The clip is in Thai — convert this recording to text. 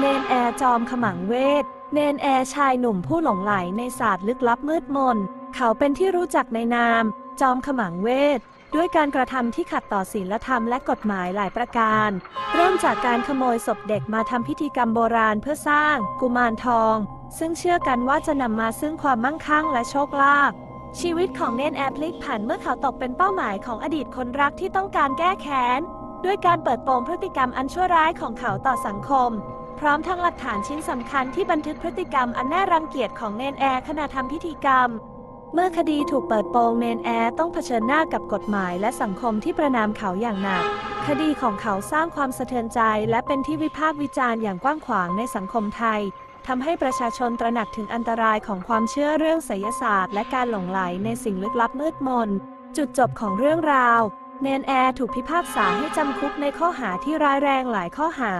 เนนแอร์จอมขมังเวท เนนแอร์ชายหนุ่มผู้หลงไหลในศาสตร์ลึกลับมืดมน เขาเป็นที่รู้จักในนาม จอมขมังเวท ด้วยการกระทำที่ขัดต่อศีลธรรมและกฎหมายหลายประการ เริ่มจากการขโมยศพเด็กมาทำพิธีกรรมโบราณเพื่อสร้าง กุมารทอง ซึ่งเชื่อกันว่าจะนำมาซึ่งความมั่งคั่งและโชคลาภชีวิตของเนนแอร์พลิกผันเมื่อเขาตกเป็นเป้าหมายของอดีตคนรักที่ต้องการแก้แค้นด้วยการเปิดโปงพฤติกรรมอันชั่วร้ายของเขาต่อสังคม พร้อมทั้งหลักฐานชิ้นสำคัญที่บันทึกพฤติกรรมอันน่ารังเกียจของเนนแอร์ขณะทำพิธีกรรม เมื่อคดีถูกเปิดโปงเนนแอร์ต้องเผชิญหน้ากับกฎหมายและสังคมที่ประนามเขาอย่างหนัก คดีของเขาสร้างความสะเทือนใจและเป็นที่วิพากษ์วิจารณ์อย่างกว้างขวางในสังคมไทยทำให้ประชาชนตระหนักถึงอันตรายของความเชื่อเรื่องไสยศาสตร์ และการหลงไหลในสิ่งลึกลับมืดมน จุดจบของเรื่องราว เนนแอร์ถูกพิพากษาให้จำคุกในข้อหาที่ร้ายแรงหลายข้อหา